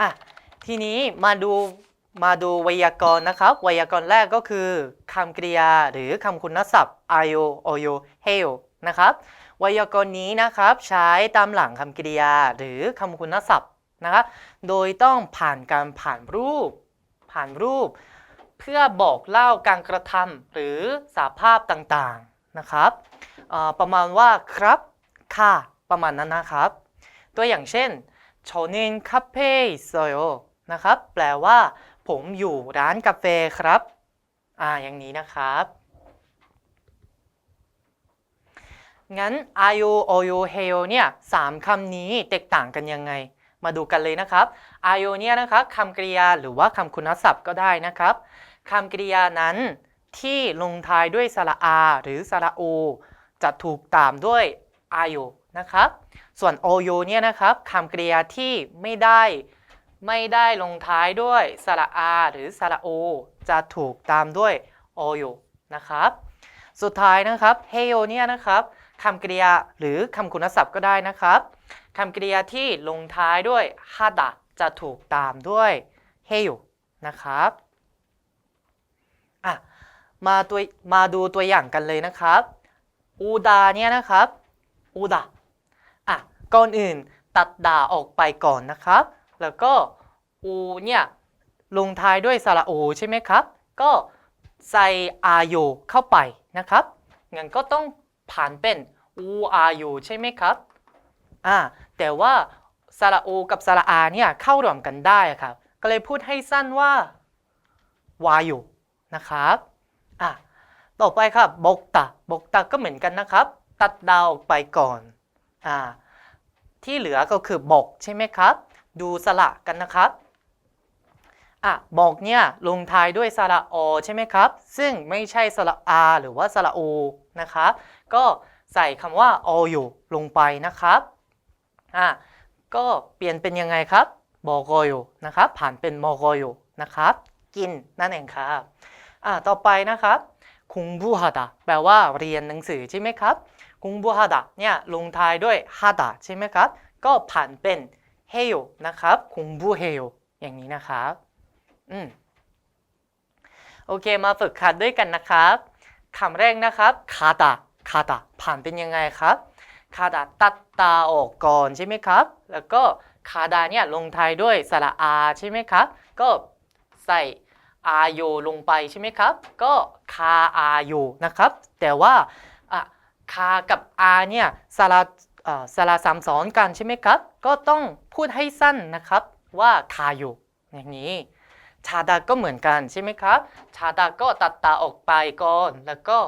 อะทีนี้มาดูมาดูไวยากรณ์นะครับ ไวยากรณ์แรกก็คือคำกริยาหรือคำคุณศัพท์ ayo oyo heyo นะครับ ไวยากรณ์นี้นะครับใช้ตามหลังคำกริยาหรือคำคุณศัพท์นะครับโดยต้องผ่านการผ่านรูป ผ่านรูป เพื่อบอกเล่าการกระทำหรือสาภาพต่างๆนะครับประมาณว่าครับค่ะประมาณนั้นนะครับ ตัวอย่างเช่น ชอเนนคาเฟ่อิโซนะครับ แปลว่า ผมอยู่ร้านกาแฟครับ อ่า อย่างนี้นะครับ งั้นอายุโอโยเฮเนี่ยสามคำนี้แตกต่างกันยังไง มาดูกันเลยนะครับอายุเนี่ยนะครับคำกริยาหรือว่าคำคุณศัพท์ก็ได้นะครับคำกริยานั้นที่ลงท้ายด้วยสระอา หรือสระโอ จะถูกตามด้วยอายุนะครับ ส่วน oy เนี่ยนะครับคำกริยาที่ไม่ได้ไม่ได้ลงท้ายด้วยสระอาหรือสระโอ จะถูกตามด้วย oy นะครับ สุดท้ายนะครับ heyo เนี่ยนะครับคำกริยาหรือคำคุณศัพท์ก็ได้นะครับคำกริยาที่ลงท้ายด้วย hada จะถูกตามด้วย heyo นะครับอะมาตัวมาดูตัวอย่างกันเลยนะครับ อูดาเนี่ยนะครับ อูดา ก่อนอื่นตัดดาออกไปก่อนนะครับ แล้วก็อูเนี่ยลงท้ายด้วยสระโอใช่ไหมครับ ก็ใส่อาโยเข้าไปนะครับงั้นก็ต้องผ่านเป็นอูอาโยใช่ไหมครับอ่าแต่ว่าสระโอกับสระอาเนี่ยเข้ารวมกันได้ครับ ก็เลยพูดให้สั้นว่าวาโยนะครับอะต่อไปครับบกตะบกตะก็เหมือนกันนะครับ ตัดดาวออกไปก่อนอ่า ที่เหลือก็คือบกใช่ไหมครับ ดูสระกันนะครับอะบอกเนี่ยลงท้ายด้วยสระอใช่ไหมครับ ซึ่งไม่ใช่สระอาหรือว่าสระโอนะครับก็ใส่คำว่าออยู่ลงไปนะครับอะก็เปลี่ยนเป็นยังไงครับบอกอยู่นะครับ ผ่านเป็นมอกอยู่นะครับ กินนั่นเองครับอะต่อไปนะครับ คุงบูฮาดะแปลว่าเรียนหนังสือใช่ไหมครับคุงบูฮาดะเนี่ยลงท้ายด้วยฮาดะใช่ไหมครับ ก็ผ่านเป็นเฮโยนะครับคุงบูเฮโยอย่างนี้นะครับอืมโอเคมาฝึกคัดด้วยกันนะครับคำแรกนะครับคาดะคาดะผ่านเป็นยังไงครับคาดะตัดตาออกก่อนใช่ไหมครับ แล้วก็คาดาเนี่ยลงท้ายด้วยสระอาใช่ไหมครับ ก็ใส่ อาโยลงไปใช่ไหมครับ ก็คาอาโยนะครับ แต่ว่าคากับอาเนี่ยสระเอ่อสระสามซ้อนกันใช่ไหมครับ ก็ต้องพูดให้สั้นนะครับว่าคาโยอย่างนี้ ชาดาก็เหมือนกันใช่ไหมครับ ชาดาก็ตัดตาออกไปก่อน แล้วก็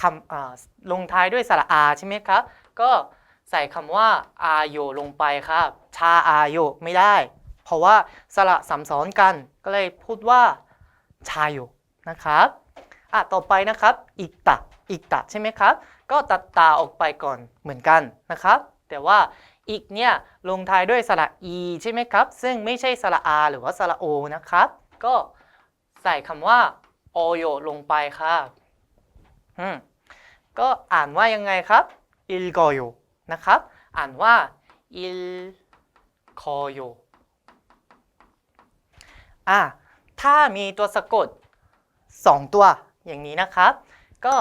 คำลงท้ายด้วยสระอาใช่ไหมครับ ก็ใส่คำว่าอาโยลงไปครับ ชาอาโยไม่ได้ เพราะว่าสระสัมซ้อนกัน ก็เลยพูดว่าชาโยนะครับอะต่อไปนะครับอิกตะอิกตะใช่ไหมครับ ก็ตัดตาออกไปก่อนเหมือนกันนะครับ แต่ว่าอีกเนี่ยลงท้ายด้วยสระอีใช่ไหมครับ ซึ่งไม่ใช่สระอาหรือว่าสระโอนะครับ ก็ใส่คำว่าโอโยลงไปครับอืมก็อ่านว่ายังไงครับอิลโกโยนะครับ อ่านว่าอิลโคโย อะถ้ามีตัวสะกด 2 ตัวอย่างนี้นะครับ ก็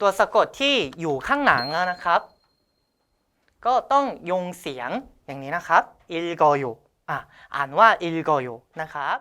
ตัวสะกดที่อยู่ข้างหลังนะครับ ก็ต้องยงเสียงอย่างนี้นะครับอิลโกโยอะอ่านว่าอิลโกโยนะครับ